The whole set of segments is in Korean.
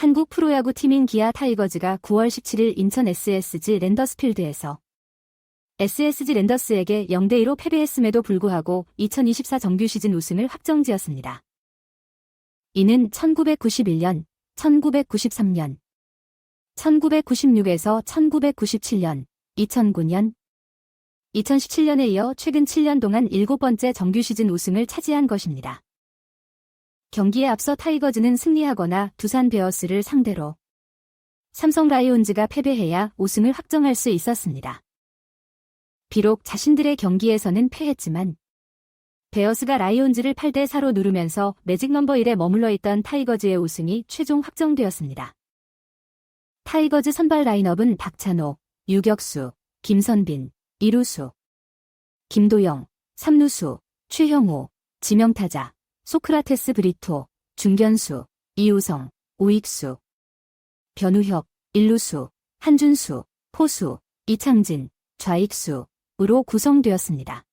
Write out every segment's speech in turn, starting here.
한국 프로야구 팀인 기아 타이거즈가 9월 17일 인천 SSG 랜더스필드에서 SSG 랜더스에게 0대2로 패배했음에도 불구하고 2024 정규 시즌 우승을 확정지었습니다. 이는 1991년, 1993년, 1996에서 1997년, 2009년, 2017년에 이어 최근 7년 동안 7번째 정규 시즌 우승을 차지한 것입니다. 경기에 앞서 타이거즈는 승리하거나 두산 베어스를 상대로 삼성 라이온즈가 패배해야 우승을 확정할 수 있었습니다. 비록 자신들의 경기에서는 패했지만 베어스가 라이온즈를 8대 4로 누르면서 매직 넘버 1에 머물러 있던 타이거즈의 우승이 최종 확정되었습니다. 타이거즈 선발 라인업은 박찬호, 유격수, 김선빈, 이루수, 김도영, 삼루수, 최형호, 지명타자, 소크라테스 브리토, 중견수, 이우성, 오익수, 변우혁, 일루수, 한준수, 포수, 이창진, 좌익수으로 구성되었습니다.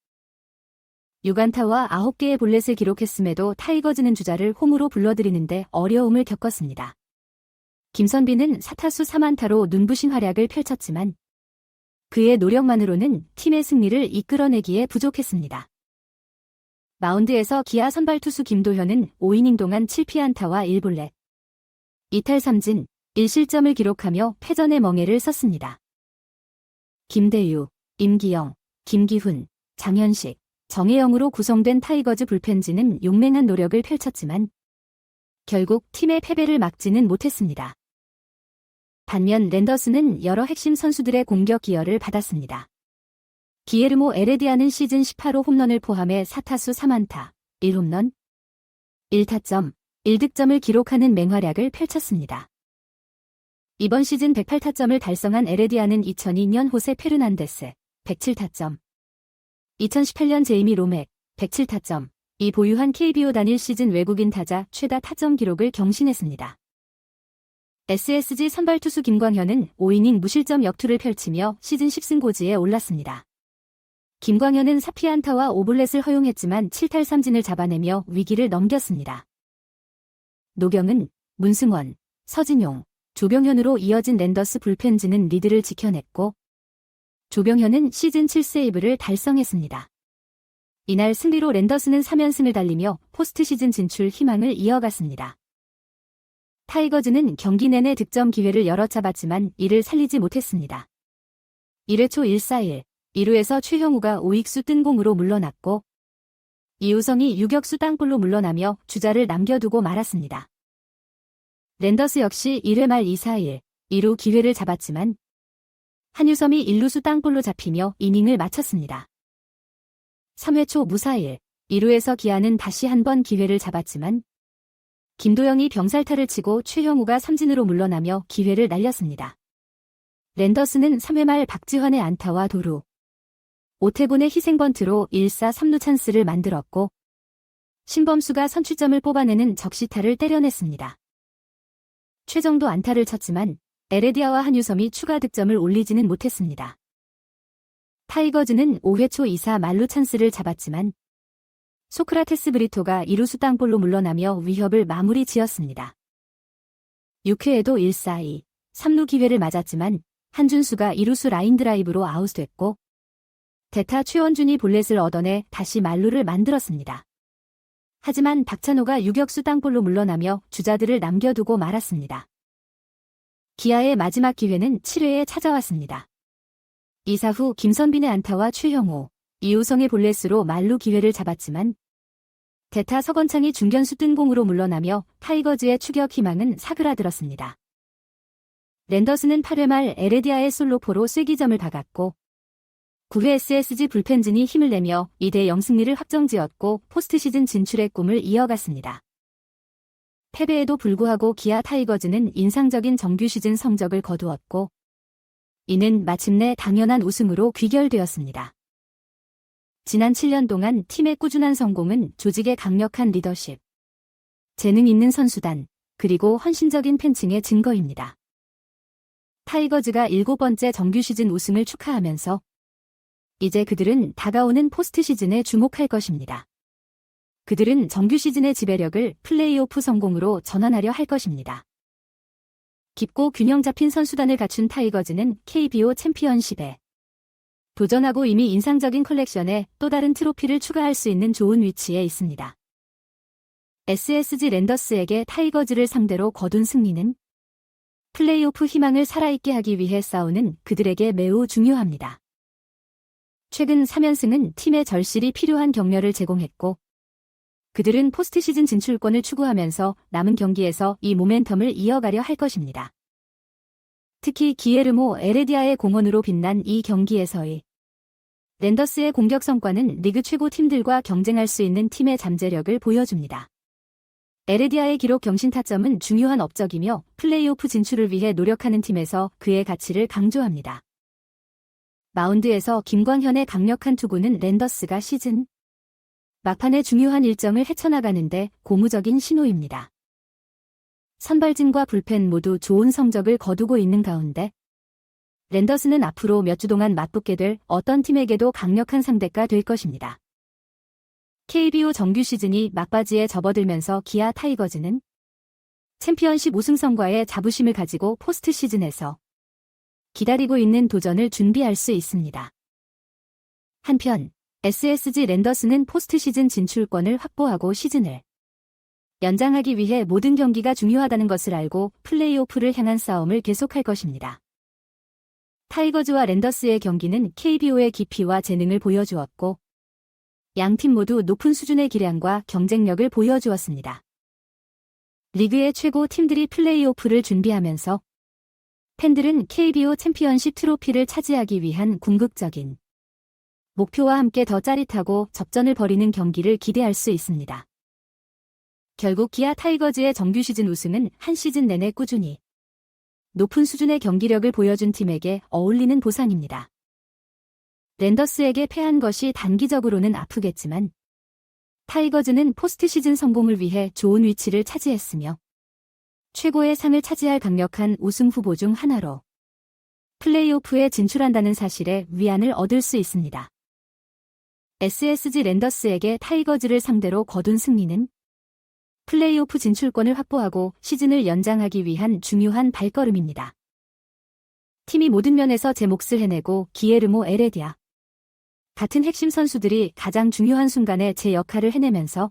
6안타와 9개의 볼넷을 기록했음에도 타이거즈는 주자를 홈으로 불러들이는데 어려움을 겪었습니다. 김선빈은 사타수 3안타로 눈부신 활약을 펼쳤지만 그의 노력만으로는 팀의 승리를 이끌어내기에 부족했습니다. 마운드에서 기아 선발 투수 김도현은 5이닝 동안 7피안타와 1볼넷, 이탈 3진, 1실점을 기록하며 패전의 멍해를 썼습니다. 김대유, 임기영, 김기훈, 장현식, 정혜영으로 구성된 타이거즈 불펜진은 용맹한 노력을 펼쳤지만 결국 팀의 패배를 막지는 못했습니다. 반면 랜더스는 여러 핵심 선수들의 공격 기여를 받았습니다. 기에르모 에레디아는 시즌 18호 홈런을 포함해 4타수 3안타, 1홈런, 1타점, 1득점을 기록하는 맹활약을 펼쳤습니다. 이번 시즌 108타점을 달성한 에레디아는 2002년 호세 페르난데스, 107타점, 2018년 제이미 로맥, 107타점, 이 보유한 KBO 단일 시즌 외국인 타자 최다 타점 기록을 경신했습니다. SSG 선발 투수 김광현은 5이닝 무실점 역투를 펼치며 시즌 10승 고지에 올랐습니다. 김광현은 사피안타와 오블렛을 허용했지만 7탈 3진을 잡아내며 위기를 넘겼습니다. 노경은 문승원, 서진용, 조병현으로 이어진 랜더스 불펜진은 리드를 지켜냈고 조병현은 시즌 7세이브를 달성했습니다. 이날 승리로 랜더스는 3연승을 달리며 포스트 시즌 진출 희망을 이어갔습니다. 타이거즈는 경기 내내 득점 기회를 여러 잡았지만 이를 살리지 못했습니다. 1회 초 1-4-1, 2루에서 최형우가 오익수 뜬공으로 물러났고 이우성이 유격수 땅볼로 물러나며 주자를 남겨두고 말았습니다. 랜더스 역시 1회 말 2-4-1, 2루 기회를 잡았지만 한유섬이 1루수 땅볼로 잡히며 이닝을 마쳤습니다. 3회 초 무사일, 2루에서 기아는 다시 한 번 기회를 잡았지만 김도영이 병살타를 치고 최형우가 삼진으로 물러나며 기회를 날렸습니다. 랜더스는 3회 말 박지환의 안타와 도루, 오태곤의 희생번트로 1사 3루 찬스를 만들었고 신범수가 선취점을 뽑아내는 적시타를 때려냈습니다. 최정도 안타를 쳤지만 에레디아와 한유섬이 추가 득점을 올리지는 못했습니다. 타이거즈는 5회 초 2사 말루 찬스를 잡았지만 소크라테스 브리토가 이루수 땅볼로 물러나며 위협을 마무리 지었습니다. 6회에도 1-4-2, 3루 기회를 맞았지만 한준수가 이루수 라인 드라이브로 아웃됐고 대타 최원준이 볼넷을 얻어내 다시 말루를 만들었습니다. 하지만 박찬호가 유격수 땅볼로 물러나며 주자들을 남겨두고 말았습니다. 기아의 마지막 기회는 7회에 찾아왔습니다. 이사 후 김선빈의 안타와 최형호, 이우성의 볼넷으로 말루 기회를 잡았지만 대타 서건창이 중견수 뜬공으로 물러나며 타이거즈의 추격 희망은 사그라들었습니다. 랜더스는 8회 말 에레디아의 솔로포로 쐐기점을 박았고 9회 SSG 불펜진이 힘을 내며 2대 0 승리를 확정지었고 포스트 시즌 진출의 꿈을 이어갔습니다. 패배에도 불구하고 기아 타이거즈는 인상적인 정규 시즌 성적을 거두었고 이는 마침내 당연한 우승으로 귀결되었습니다. 지난 7년 동안 팀의 꾸준한 성공은 조직의 강력한 리더십, 재능 있는 선수단, 그리고 헌신적인 팬층의 증거입니다. 타이거즈가 7번째 정규 시즌 우승을 축하하면서 이제 그들은 다가오는 포스트 시즌에 주목할 것입니다. 그들은 정규 시즌의 지배력을 플레이오프 성공으로 전환하려 할 것입니다. 깊고 균형 잡힌 선수단을 갖춘 타이거즈는 KBO 챔피언십에 도전하고 이미 인상적인 컬렉션에 또 다른 트로피를 추가할 수 있는 좋은 위치에 있습니다. SSG 랜더스에게 타이거즈를 상대로 거둔 승리는 플레이오프 희망을 살아있게 하기 위해 싸우는 그들에게 매우 중요합니다. 최근 3연승은 팀의 절실히 필요한 격려를 제공했고 그들은 포스트 시즌 진출권을 추구하면서 남은 경기에서 이 모멘텀을 이어가려 할 것입니다. 특히 기에르모 에레디아의 공헌으로 빛난 이 경기에서의 랜더스의 공격 성과는 리그 최고 팀들과 경쟁할 수 있는 팀의 잠재력을 보여줍니다. 에레디아의 기록 경신 타점은 중요한 업적이며 플레이오프 진출을 위해 노력하는 팀에서 그의 가치를 강조합니다. 마운드에서 김광현의 강력한 투구는 랜더스가 시즌 막판의 중요한 일정을 헤쳐나가는데 고무적인 신호입니다. 선발진과 불펜 모두 좋은 성적을 거두고 있는 가운데 랜더스는 앞으로 몇 주 동안 맞붙게 될 어떤 팀에게도 강력한 상대가 될 것입니다. KBO 정규 시즌이 막바지에 접어들면서 기아 타이거즈는 챔피언십 우승성과의 자부심을 가지고 포스트 시즌에서 기다리고 있는 도전을 준비할 수 있습니다. 한편 SSG 랜더스는 포스트 시즌 진출권을 확보하고 시즌을 연장하기 위해 모든 경기가 중요하다는 것을 알고 플레이오프를 향한 싸움을 계속할 것입니다. 타이거즈와 랜더스의 경기는 KBO의 깊이와 재능을 보여주었고 양 팀 모두 높은 수준의 기량과 경쟁력을 보여주었습니다. 리그의 최고 팀들이 플레이오프를 준비하면서 팬들은 KBO 챔피언십 트로피를 차지하기 위한 궁극적인 목표와 함께 더 짜릿하고 접전을 벌이는 경기를 기대할 수 있습니다. 결국 기아 타이거즈의 정규 시즌 우승은 한 시즌 내내 꾸준히 높은 수준의 경기력을 보여준 팀에게 어울리는 보상입니다. 랜더스에게 패한 것이 단기적으로는 아프겠지만 타이거즈는 포스트 시즌 성공을 위해 좋은 위치를 차지했으며 최고의 상을 차지할 강력한 우승 후보 중 하나로 플레이오프에 진출한다는 사실에 위안을 얻을 수 있습니다. SSG 랜더스에게 타이거즈를 상대로 거둔 승리는 플레이오프 진출권을 확보하고 시즌을 연장하기 위한 중요한 발걸음입니다. 팀이 모든 면에서 제 몫을 해내고 기에르모 에레디아 같은 핵심 선수들이 가장 중요한 순간에 제 역할을 해내면서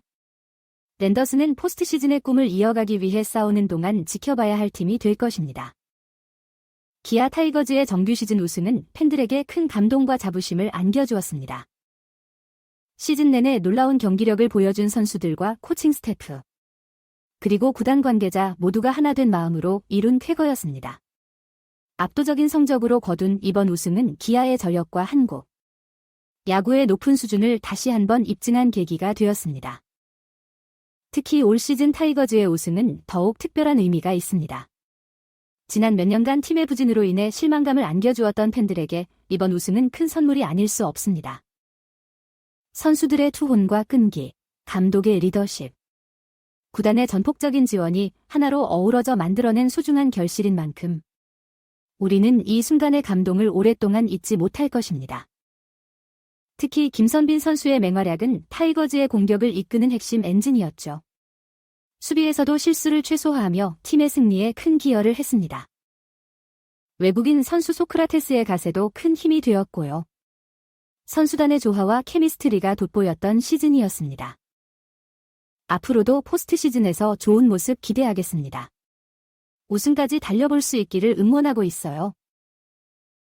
랜더스는 포스트 시즌의 꿈을 이어가기 위해 싸우는 동안 지켜봐야 할 팀이 될 것입니다. 기아 타이거즈의 정규 시즌 우승은 팬들에게 큰 감동과 자부심을 안겨주었습니다. 시즌 내내 놀라운 경기력을 보여준 선수들과 코칭 스태프, 그리고 구단 관계자 모두가 하나 된 마음으로 이룬 쾌거였습니다. 압도적인 성적으로 거둔 이번 우승은 기아의 저력과 한국, 야구의 높은 수준을 다시 한번 입증한 계기가 되었습니다. 특히 올 시즌 타이거즈의 우승은 더욱 특별한 의미가 있습니다. 지난 몇 년간 팀의 부진으로 인해 실망감을 안겨주었던 팬들에게 이번 우승은 큰 선물이 아닐 수 없습니다. 선수들의 투혼과 끈기, 감독의 리더십, 구단의 전폭적인 지원이 하나로 어우러져 만들어낸 소중한 결실인 만큼 우리는 이 순간의 감동을 오랫동안 잊지 못할 것입니다. 특히 김선빈 선수의 맹활약은 타이거즈의 공격을 이끄는 핵심 엔진이었죠. 수비에서도 실수를 최소화하며 팀의 승리에 큰 기여를 했습니다. 외국인 선수 소크라테스의 가세도 큰 힘이 되었고요. 선수단의 조화와 케미스트리가 돋보였던 시즌이었습니다. 앞으로도 포스트 시즌에서 좋은 모습 기대하겠습니다. 우승까지 달려볼 수 있기를 응원하고 있어요.